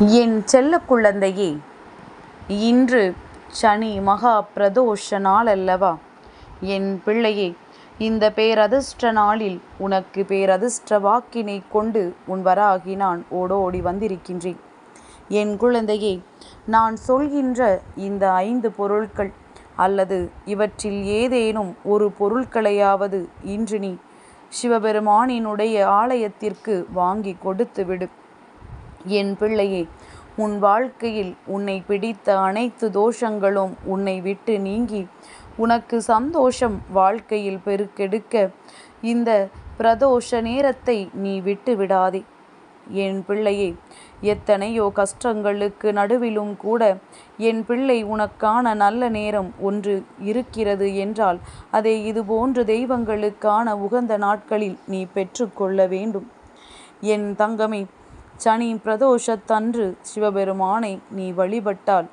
என் செல்ல குழந்தையே இன்று சனி மகா பிரதோஷ நாளல்லவா என் பிள்ளையே இந்த பேரதிர்ஷ்ட நாளில் உனக்கு பேரதிர்ஷ்ட வாக்கினை கொண்டு உன் வராகி நான் ஓடோடி வந்திருக்கின்றேன். என் குழந்தையே நான் சொல்கின்ற இந்த ஐந்து பொருட்கள் அல்லது இவற்றில் ஏதேனும் ஒரு பொருட்களையாவது இன்று நீ சிவபெருமானினுடைய ஆலயத்திற்கு வாங்கி கொடுத்து விடு என் பிள்ளையே உன் வாழ்க்கையில் உன்னை பிடித்த அனைத்து தோஷங்களும் உன்னை விட்டு நீங்கி உனக்கு சந்தோஷம் வாழ்க்கையில் பெருக்கெடுக்க இந்த பிரதோஷ நேரத்தை நீ விட்டு விடாதே. என் பிள்ளையே எத்தனையோ கஷ்டங்களுக்கு நடுவிலும் கூட என் பிள்ளை உனக்கான நல்ல நேரம் ஒன்று இருக்கிறது என்றால் அதை இதுபோன்று தெய்வங்களுக்கான உகந்த நாட்களில் நீ பெற்றுக்கொள்ள வேண்டும். என் தங்கமே சனி பிரதோஷத்தன்று சிவபெருமானை நீ வழிபட்டால்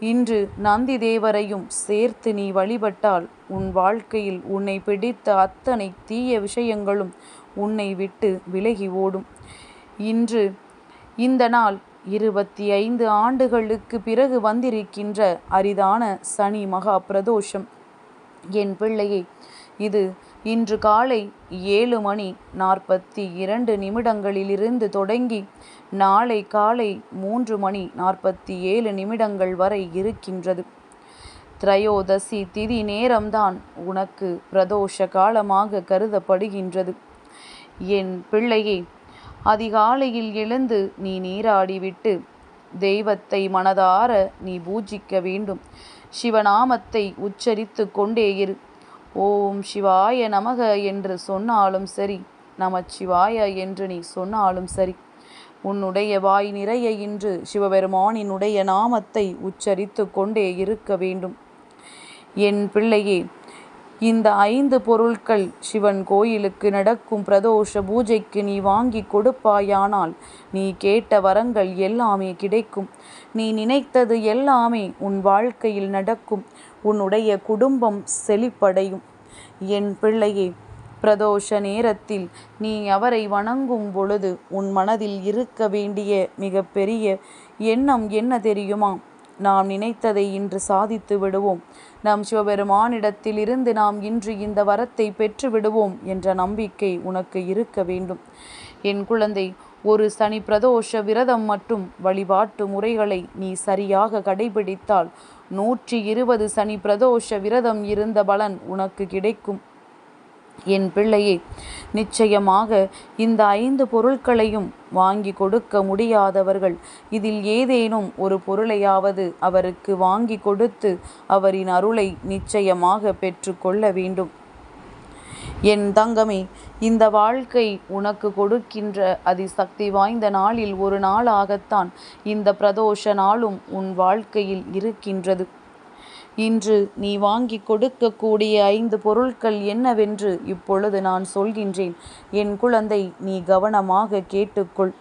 இன்று நந்தி தேவரையும் சேர்த்து நீ வழிபட்டால் உன் வாழ்க்கையில் உன்னை பிடித்த அத்தனை தீய விஷயங்களும் உன்னை விட்டு விலகி ஓடும். இன்று இந்த நாள் இருபத்தி ஐந்து ஆண்டுகளுக்கு பிறகு வந்திருக்கின்ற அரிதான சனி மகா பிரதோஷம். என் பிள்ளையே இது இன்று காலை ஏழு மணி நாற்பத்தி இரண்டு நிமிடங்களிலிருந்து தொடங்கி நாளை காலை மூன்று மணி நாற்பத்தி ஏழு நிமிடங்கள் வரை இருக்கின்றது. திரையோதசி திதி நேரம்தான் உனக்கு பிரதோஷ காலமாக கருதப்படுகின்றது. என் பிள்ளையே அதிகாலையில் எழுந்து நீ நீராடிவிட்டு தெய்வத்தை மனதார நீ பூஜிக்க வேண்டும். சிவநாமத்தை உச்சரித்து கொண்டே இரு. ஓம் சிவாய நமக என்று சொன்னாலும் சரி. நமச்சிவாய என்று நீ சொன்னாலும் சரி. உன்னுடைய வாய் நிறைய இன்று சிவபெருமானினுடைய நாமத்தை உச்சரித்து கொண்டே இருக்க வேண்டும். என் பிள்ளையே இந்த ஐந்து பொருட்கள் சிவன் கோயிலுக்கு நடக்கும் பிரதோஷ பூஜைக்கு நீ வாங்கி கொடுப்பாயானால் நீ கேட்ட வரங்கள் எல்லாமே கிடைக்கும். நீ நினைத்தது எல்லாமே உன் வாழ்க்கையில் நடக்கும். உன்னுடைய குடும்பம் செழிப்படையும். என் பிள்ளையே பிரதோஷ நேரத்தில் நீ அவரை வணங்கும் பொழுது உன் மனதில் இருக்க வேண்டிய மிக பெரிய எண்ணம் என்ன தெரியுமா? நாம் நினைத்ததை இன்று சாதித்து விடுவோம். நம் சிவபெருமானிடத்தில் இருந்து நாம் இன்று இந்த வரத்தை பெற்று விடுவோம் என்ற நம்பிக்கை உனக்கு இருக்க வேண்டும். என் குழந்தை ஒரு சனி பிரதோஷ விரதம் மற்றும் வழிபாட்டு முறைகளை நீ சரியாக கடைபிடித்தால் நூற்றி இருபது சனி பிரதோஷ விரதம் இருந்த பலன் உனக்கு கிடைக்கும். என் பிள்ளையே நிச்சயமாக இந்த ஐந்து பொருட்களையும் வாங்கி கொடுக்க முடியாதவர்கள் இதில் ஏதேனும் ஒரு பொருளையாவது அவருக்கு வாங்கி கொடுத்து அவரின் அருளை நிச்சயமாக பெற்றுக்கொள்ள வேண்டும். என் தங்கமே இந்த வாழ்க்கை உனக்கு கொடுக்கின்ற அதிசக்தி வாய்ந்த நாளில் ஒரு நாளாகத்தான் இந்த பிரதோஷ நாளும் உன் வாழ்க்கையில் இருக்கின்றது. இன்று நீ வாங்கி கொடுக்கக்கூடிய ஐந்து பொருட்கள் என்னவென்று இப்பொழுது நான் சொல்கின்றேன். என் குழந்தை நீ கவனமாக கேட்டுக்கொள்.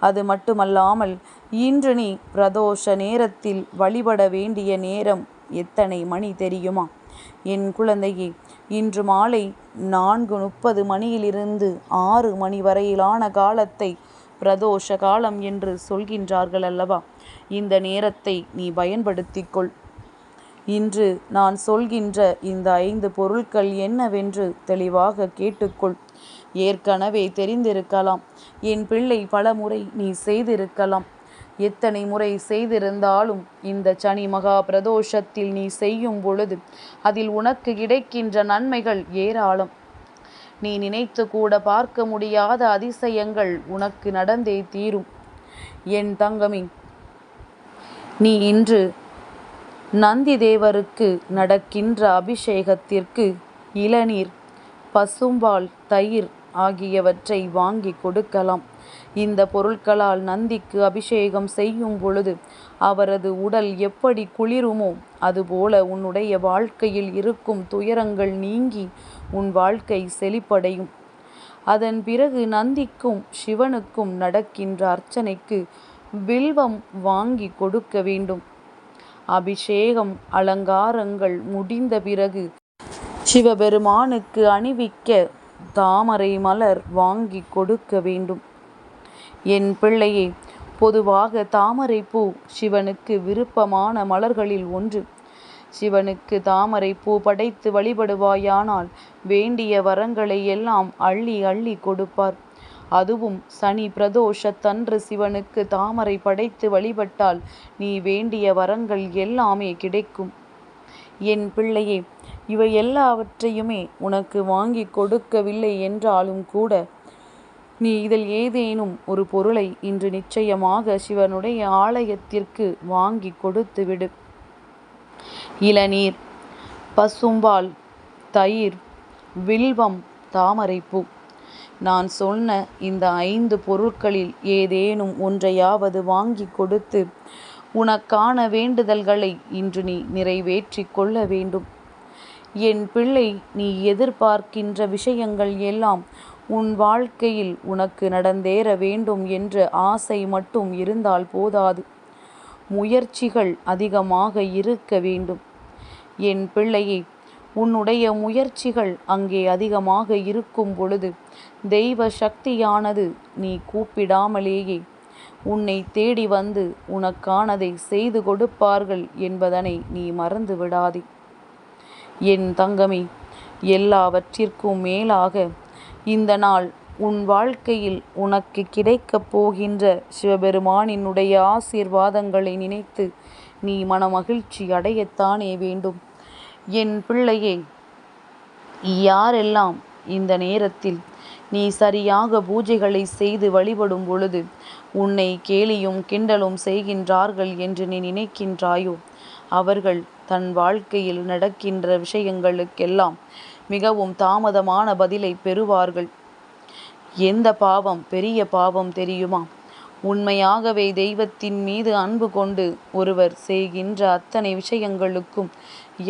அது மட்டுமல்லாமல் இன்று நீ பிரதோஷ நேரத்தில் வழிபட வேண்டிய நேரம் எத்தனை மணி தெரியுமா? என் குழந்தையே இன்று மாலை நான்கு முப்பது மணியிலிருந்து ஆறு மணி வரையிலான காலத்தை பிரதோஷ காலம் என்று சொல்கின்றார்கள் அல்லவா? இந்த நேரத்தை நீ பயன்படுத்திக்கொள். இன்று நான் சொல்கின்ற இந்த ஐந்து பொருட்கள் என்னவென்று தெளிவாக கேட்டுக்கொள். ஏற்கனவே தெரிந்திருக்கலாம். என் பிள்ளை பல முறை நீ செய்திருக்கலாம். எத்தனை முறை செய்திருந்தாலும் இந்த சனி மகா பிரதோஷத்தில் நீ செய்யும் பொழுது அதில் உனக்கு கிடைக்கின்ற நன்மைகள் ஏராளம். நீ நினைத்து கூட பார்க்க முடியாத அதிசயங்கள் உனக்கு நடந்தே தீரும். என் தங்கமி நீ இன்று நந்தி தேவருக்கு நடக்கின்ற அபிஷேகத்திற்கு இளநீர் பசும்பால் தயிர் ஆகியவற்றை வாங்கி கொடுக்கலாம். இந்த பொருட்களால் நந்திக்கு அபிஷேகம் செய்யும் பொழுது அவரது உடல் எப்படி குளிருமோ அதுபோல உன்னுடைய வாழ்க்கையில் இருக்கும் துயரங்கள் நீங்கி உன் வாழ்க்கை செழிப்படையும். அதன் பிறகு நந்திக்கும் சிவனுக்கும் நடக்கின்ற அர்ச்சனைக்கு வில்வம் வாங்கி கொடுக்க வேண்டும். அபிஷேகம் அலங்காரங்கள் முடிந்த பிறகு சிவபெருமானுக்கு அணிவிக்க தாமரை மலர் வாங்கி கொடுக்க வேண்டும் என் பிள்ளையே பொதுவாக தாமரை பூ சிவனுக்கு விருப்பமான மலர்களில் ஒன்று. சிவனுக்கு தாமரை பூ படைத்து வழிபடுவாயானால் வேண்டிய வரங்களை எல்லாம் அள்ளி அள்ளி கொடுப்பார். அதுவும் சனி பிரதோஷத்தன்று சிவனுக்கு தாமரை படைத்து வழிபட்டால் நீ வேண்டிய வரங்கள் எல்லாமே கிடைக்கும். என் பிள்ளையே இவை எல்லாவற்றையுமே உனக்கு வாங்கிக் கொடுக்கவில்லை என்றாலும் கூட நீ இதில் ஏதேனும் ஒரு பொருளை இன்று நிச்சயமாக சிவனுடைய ஆலயத்திற்கு வாங்கிக் கொடுத்து விடு. இளநீர் பசும்பால் தயிர் வில்வம் தாமரைப்பூ நான் சொன்ன இந்த ஐந்து பொருட்களில் ஏதேனும் ஒன்றையாவது வாங்கிக் கொடுத்து உனக்கான வேண்டுதல்களை இன்று நீ நிறைவேற்றி கொள்ள வேண்டும். என் பிள்ளை நீ எதிர்பார்க்கின்ற விஷயங்கள் எல்லாம் உன் வாழ்க்கையில் உனக்கு நடந்தேற வேண்டும் என்ற ஆசை மட்டும் இருந்தால் போதாது. முயற்சிகள் அதிகமாக இருக்க வேண்டும். என் பிள்ளையை உன்னுடைய முயற்சிகள் அங்கே அதிகமாக இருக்கும் பொழுது தெய்வ சக்தியானது நீ கூப்பிடாமலேயே உன்னை தேடி வந்து உனக்கானதை செய்து கொடுப்பார்கள் என்பதனை நீ மறந்து விடாதே. என் தங்கமே எல்லாவற்றிற்கும் மேலாக இந்த நாள் உன் வாழ்க்கையில் உனக்கு கிடைக்கப் போகின்ற சிவபெருமானினுடைய ஆசீர்வாதங்களை நினைத்து நீ மனமகிழ்ச்சி அடையத்தானே வேண்டும். என் பிள்ளையே யாரெல்லாம் இந்த நேரத்தில் நீ சரியாக பூஜைகளை செய்து வழிபடும் பொழுது உன்னை கேலியும் கிண்டலும் செய்கின்றார்கள் என்று நீ நினைக்கின்றாயோ அவர்கள் தன் வாழ்க்கையில் நடக்கின்ற விஷயங்களுக்கெல்லாம் மிகவும் தாமதமான பதிலை பெறுவார்கள். எந்த பாவம் பெரிய பாவம் தெரியுமா? உண்மையாகவே தெய்வத்தின் மீது அன்பு கொண்டு ஒருவர் செய்கின்ற அத்தனை விஷயங்களுக்கும்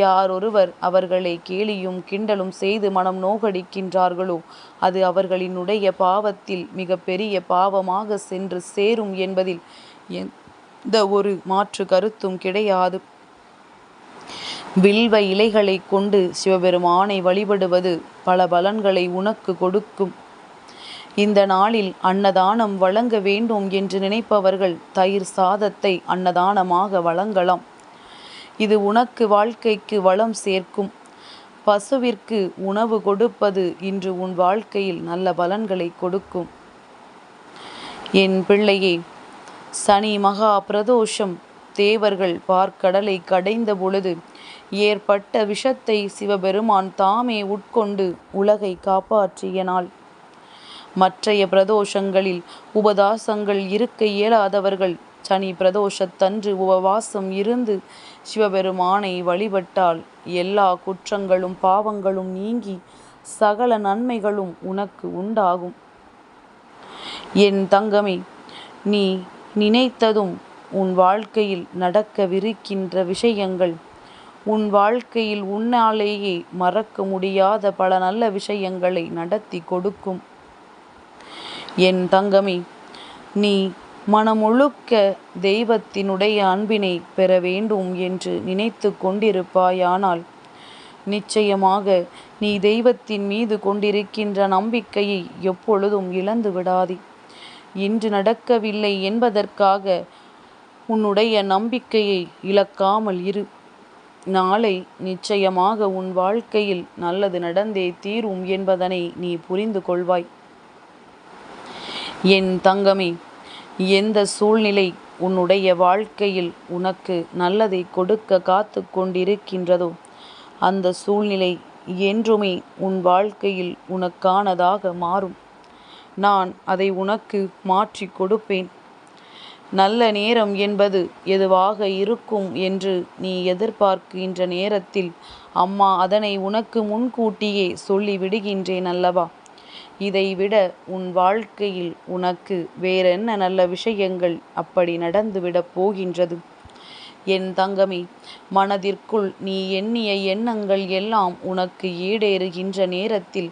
யாரொருவர் அவர்களை கேலியும் கிண்டலும் செய்து மனம் நோகடிக்கின்றார்களோ அது அவர்களினுடைய பாவத்தில் மிக பெரிய பாவமாக சென்று சேரும் என்பதில் எந்த ஒரு மாற்று கருத்தும் கிடையாது. வில்வ இலைகளைக் கொண்டு சிவபெருமானை வழிபடுவது பல பலன்களை உனக்கு கொடுக்கும். இந்த நாளில் அன்னதானம் வழங்க வேண்டும் என்று நினைப்பவர்கள் தயிர் சாதத்தை அன்னதானமாக வழங்கலாம். இது உனக்கு வாழ்க்கைக்கு வளம் சேர்க்கும். பசுவிற்கு உணவு கொடுப்பது இன்று உன் வாழ்க்கையில் நல்ல பலன்களை கொடுக்கும். என் பிள்ளையே சனி மகா பிரதோஷம் தேவர்கள் பார்க்கடலை கடைந்த பொழுது ஏற்பட்ட விஷத்தை சிவபெருமான் தாமே உட்கொண்டு உலகை காப்பாற்றிய நாள். மற்றைய பிரதோஷங்களில் உபதாசங்கள் இருக்க இயலாதவர்கள் சனி பிரதோஷத்தன்று உபவாசம் இருந்து சிவபெருமானை வழிபட்டால் எல்லா குற்றங்களும் பாவங்களும் நீங்கி சகல நன்மைகளும் உனக்கு உண்டாகும். என் தங்கமே நீ நினைத்ததும் உன் வாழ்க்கையில் நடக்கவிருக்கின்ற விஷயங்கள் உன் வாழ்க்கையில் உன்னாலேயே மறக்க முடியாத பல நல்ல விஷயங்களை நடத்திக் கொடுக்கும். என் தங்கமே நீ மனமுழுக்க தெய்வத்தினுடைய அன்பினை பெற வேண்டும் என்று நினைத்து கொண்டிருப்பாயானால் நிச்சயமாக நீ தெய்வத்தின் மீது கொண்டிருக்கின்ற நம்பிக்கையை எப்பொழுதும் இழந்து விடாதே. இன்று நடக்கவில்லை என்பதற்காக உன்னுடைய நம்பிக்கையை இழக்காமல் இரு. நாளை நிச்சயமாக உன் வாழ்க்கையில் நல்லது நடந்தே தீரும் என்பதனை நீ புரிந்து கொள்வாய். என் தங்கமே எந்த சூழ்நிலை உன்னுடைய வாழ்க்கையில் உனக்கு நல்லதை கொடுக்க காத்து கொண்டிருக்கின்றதோ அந்த சூழ்நிலை என்றுமே உன் வாழ்க்கையில் உனக்கானதாக மாறும். நான் அதை உனக்கு மாற்றிக் கொடுப்பேன். நல்ல நேரம் என்பது எதுவாக இருக்கும் என்று நீ எதிர்பார்க்கின்ற நேரத்தில் அம்மா அதனை உனக்கு முன்கூட்டியே சொல்லி விடுகின்றேன் அல்லவா? இதைவிட உன் வாழ்க்கையில் உனக்கு வேறென்ன நல்ல விஷயங்கள் அப்படி நடந்துவிடப் போகின்றது? என் தங்கமே மனதிற்குள் நீ எண்ணிய எண்ணங்கள் எல்லாம் உனக்கு ஈடேறுகின்ற நேரத்தில்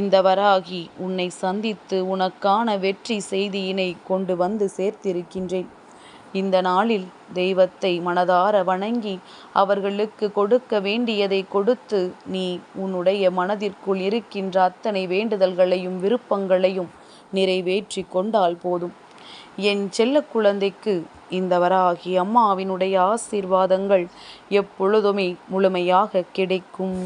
இந்த வராகி உன்னை சந்தித்து உனக்கான வெற்றி செய்தியினை கொண்டு வந்து சேர்த்திருக்கின்றேன். இந்த நாளில் தெய்வத்தை மனதார வணங்கி அவர்களுக்கு கொடுக்க வேண்டியதை கொடுத்து நீ உன்னுடைய மனதிற்குள் இருக்கின்ற அத்தனை வேண்டுதல்களையும் விருப்பங்களையும் நிறைவேற்றி கொண்டால் போதும். என் செல்ல குழந்தைக்கு இந்த வராகி அம்மாவினுடைய ஆசீர்வாதங்கள் எப்பொழுதுமே முழுமையாக கிடைக்கும்